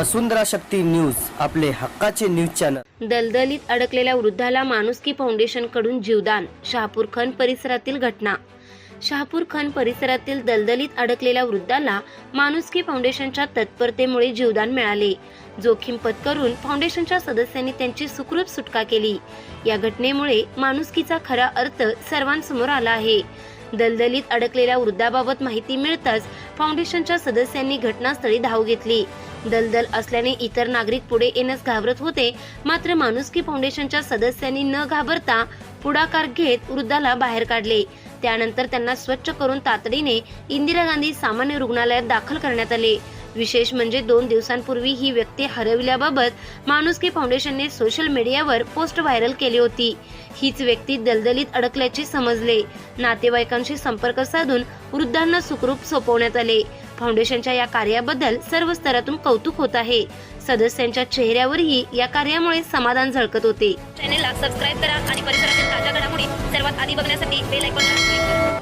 वसुंधरा शक्ती news आपले हक्काचे news channel. दलदलीत अडकलेल्या वृद्धाला माणुसकी फाउंडेशनकडून जीवदान शहापूर खन परिसरातील घटना. शहापूर खन परिसरातील दलदलीत अडकलेल्या वृद्धाला माणुसकी फाउंडेशनच्या तत्परतेमुळे जीवदान मिळाले. जोखीम पत्करून फाउंडेशनच्या सदस्यांनी त्यांची सुखरूप सुटका केली. या घटनेमुळे माणुसकीचा खरा अर्थ सर्वांसमोर आला आहे. दलदलीत अडकलेल्या वृद्धाबाबत माहिती मिळताच फाउंडेशनच्या सदस्यांनी घटनास्थळी धाव घेतली. दलदल असल्याने इतर नागरिक पुढे येण्यास घाबरत होते. मात्र माणुसकी फाउंडेशनच्या सदस्यांनी न घाबरता पुढाकार घेत वृद्धाला बाहेर काढले. त्यानंतर त्यांना स्वच्छ करून तातडीने इंदिरा गांधी सामान्य रुग्णालयात दाखल करण्यात आले. विशेष म्हणजे दोन दिवसांपूर्वी ही व्यक्ती हरविल्याबाबत माणुसकी फाउंडेशनने सोशल मीडियावर पोस्ट व्हायरल केली होती. हीच व्यक्ती दलदलीत अडकल्याचे समजले. नातेवाईकांशी संपर्क साधून वृद्धांना सुखरूप सोपवण्यात आले. फाउंडेशनच्या या कार्याबद्दल सर्व स्तरातून कौतुक होत आहे. सदस्यांच्या चेहऱ्यावरही या कार्यामुळे समाधान झळकत होते. चॅनेलला सबस्क्राईब करा आणि परिसरातील ताज्या घडामोडी सर्वात आधी बघण्यासाठी बेल आयकॉनला